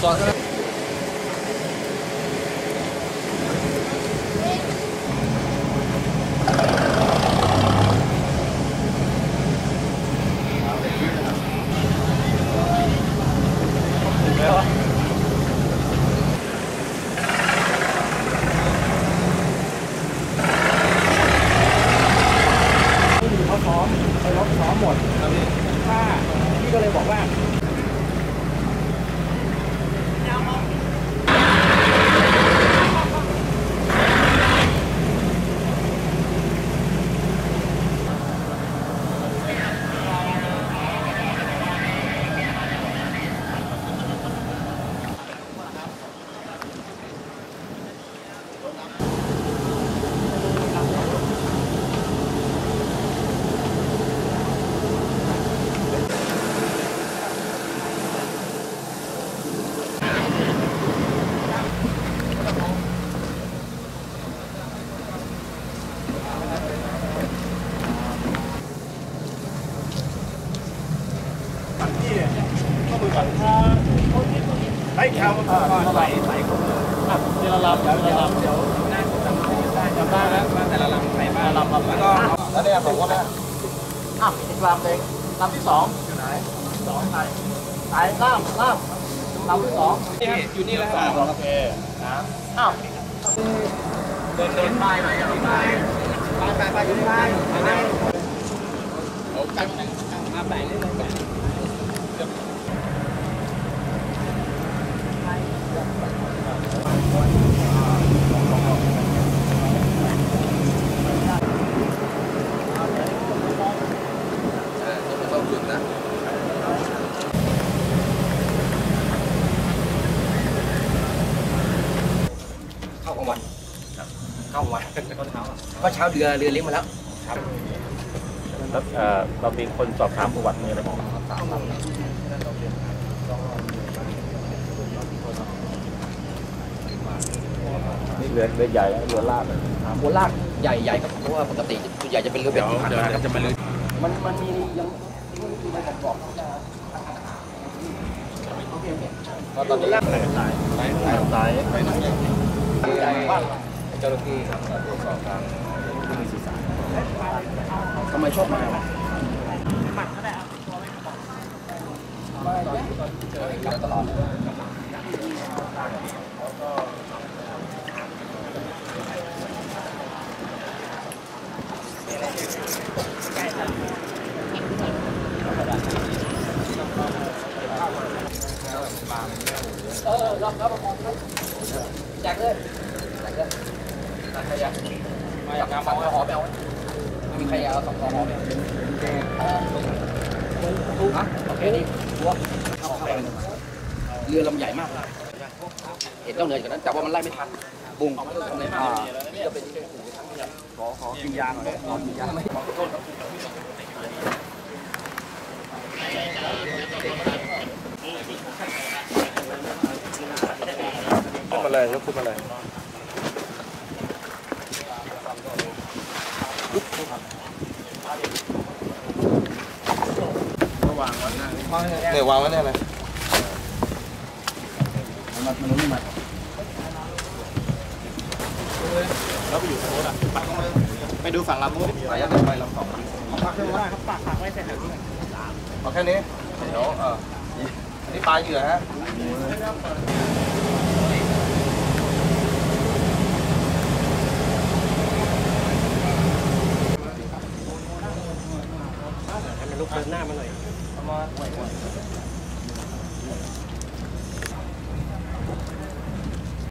Soát เขาซ้อมเขาซ้อมหมด ถ้าพี่ก็เลยบอกว่า ก่อนถ้าไล่แคลก่อนใส่ใส่ข้อมืออะเดี๋ยวเราลำเดี๋ยวเราลำเดี๋ยวหน้าจำได้จำได้แล้วว่าแต่ละลำใครบ้างลำแล้วก็แล้วเนี่ยผมว่าอะอีกลำเองลำที่สองอยู่ไหนสองใครใครล่ามล่ามลำที่สองอยู่นี่แล้วครับโอเคนะอ้าวเดินเดินไป้ายหน่อยอะป้ายป้ายป้ายป้ายอยู่ที่ป้ายป้ายโอ้ตั้งมาแบ่งเลยแบ่ง เข้ากลางวันเข้ากลางวันก็เช้าเรือเรือเลี้ยงมาแล้วแล้วเอ่อเรามีคนสอบถามประวัติมีอะไรบ้างนี่เรือเรือใหญ่เรือลากเลยโคราชใหญ่ใหญ่ครับเพราะว่าปกติส่วนใหญ่จะเป็นเรือเป็ดที่ผ่านมาครับจะมาเลยมันมันมียัง มีอะไรบอกบอกตอนนี้สายสายสายสายไปไหนใหญ่ว่าเจ้าหน้าที่ครับตรวจสอบทางผู้มีสื่อสารทำไมชอบมาตลอด เออรับรับประคองครับแจกเลยแจกเลยใครอยากมาอยากมาเอาหอมไปเอามีใครอยากเอาสองหอมไหมเออถูกอะโอเคนี่บัวเรือลำใหญ่มากเห็นต้องเหนื่อยกว่านั้นแต่ว่ามันไล่ไม่ทันบุ้งอ่าจะเป็นขอขอกินยาหน่อยขอกินยาไม่ขอโทษครับ ขึ้นมา เลยยกขึ้นมาเลยเนี่ยวางไว้เนี่ยเลยมันมันไม่มาแล้วไปอยู่ทางโน้นอะไปดูฝั่งลำนู้นไปยังไปลำสองฝากไว้ได้ครับฝากฝากไว้เสร็จแล้วเอาแค่นี้เดี๋ยวเอออันนี้ปลาเหยื่อฮะ ลูกเดินหน้ามาหน่อยเ